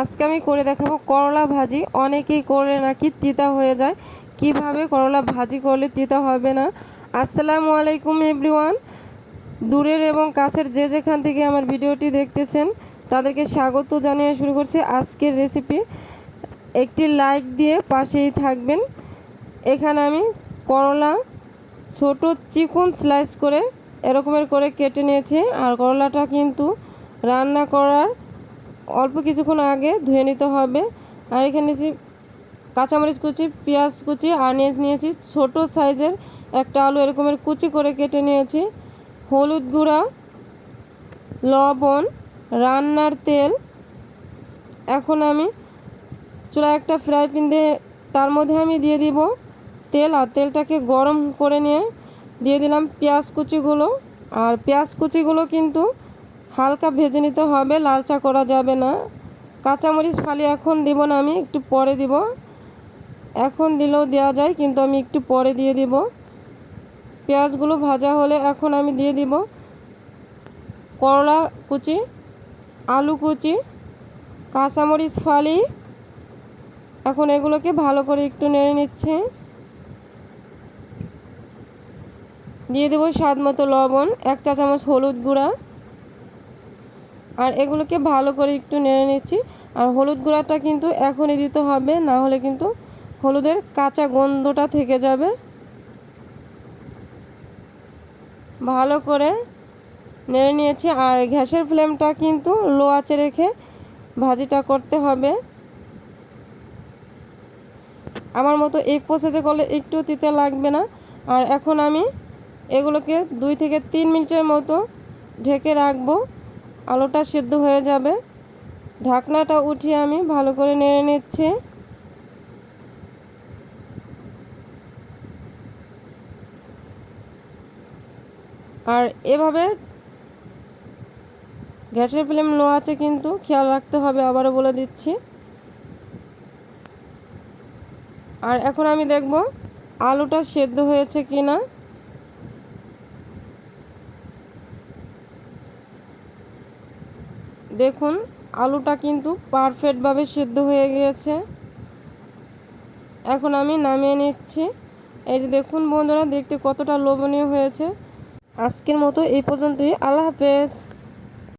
আজকে আমি করে দেখাবো করলা ভাজি। অনেকেই করে নাকি তিতা হয়ে যায়। কীভাবে করলা ভাজি করলে তিতা হবে না? আসসালামু আলাইকুম, এভরিওয়ান। দূরের এবং কাছের যে যেখান থেকে আমার ভিডিওটি দেখতেছেন, তাদেরকে স্বাগত জানিয়ে শুরু করছি আজকের রেসিপি একটি লাইক দিয়ে পাশেই থাকবেন। এখানে আমি করলা ছোট চিকন স্লাইস করে এরকমের করে কেটে নিয়েছি। আর করলাটা কিন্তু রান্না করার অল্প কিছুক্ষণ আগে ধুয়ে নিতে হবে। আর এখানে নিয়েছি কাঁচামরিচ কুচি, পেঁয়াজ কুচি আর নিয়ে নিয়েছি ছোট সাইজের একটা আলু এরকমের কুচি করে কেটে নিয়েছি। হলুদ গুঁড়া, লবণ, রান্নার তেল। এখন আমি চুলা একটা ফ্রাই প্যান দিয়ে তার মধ্যে আমি দিয়ে দিব তেল, আর তেলটাকে গরম করে নিয়ে দিয়ে দিলাম পেঁয়াজ কুচিগুলো। আর পেঁয়াজ কুচিগুলো কিন্তু হালকা ভেজে নিতে হবে লালচা করা যাবে না। কাঁচামরিচ ফালি এখন দিব না আমি, একটু পরে দিব। এখন দিলেও দেওয়া যায়, কিন্তু আমি একটু পরে দিয়ে দিব। পেঁয়াজগুলো ভাজা হলে এখন আমি দিয়ে দিব করলা কুচি, আলু কুচি, কাঁচামরিচ ফালি। এখন এগুলোকে ভালো করে একটু নেড়ে নিচ্ছে। দিয়ে দেবো স্বাদ মতো লবণ, এক চা চামচ হলুদ গুঁড়া। আর এগুলোকে ভালো করে একটু নেড়ে নিচ্ছি। আর হলুদ গুঁড়াটা কিন্তু এখনই দিতে হবে, না হলে কিন্তু হলুদের কাঁচা গন্ধটা থেকে যাবে। ভালো করে নেড়ে নিয়েছি। আর গ্যাসের ফ্লেমটা কিন্তু লো আঁচে রেখে ভাজিটা করতে হবে। আমার মতো এই প্রসেসে করলে একটু তিতে লাগবে না। আর এখন আমি এগুলোকে দুই থেকে তিন মিনিটের মতো ঢেকে রাখব। আলুটা সিদ্ধ হয়ে যাবে। ঢাকনাটা উঠিয়ে আমি ভালো করে নেড়ে নিচ্ছি। আর এভাবে গ্যাসের ফ্লেম লো আছে কিন্তু, খেয়াল রাখতে হবে, আবারও বলে দিচ্ছি। আর এখন আমি দেখব আলুটা সেদ্ধ হয়েছে কি না দেখুন, আলুটা কিন্তু পারফেক্টভাবে সিদ্ধ হয়ে গিয়েছে। এখন আমি নামিয়ে নিচ্ছি। এই যে দেখুন বন্ধুরা, দেখতে কতটা লোভনীয় হয়েছে। আজকের মতো এই পর্যন্তই। আল্লাহ হাফেজ।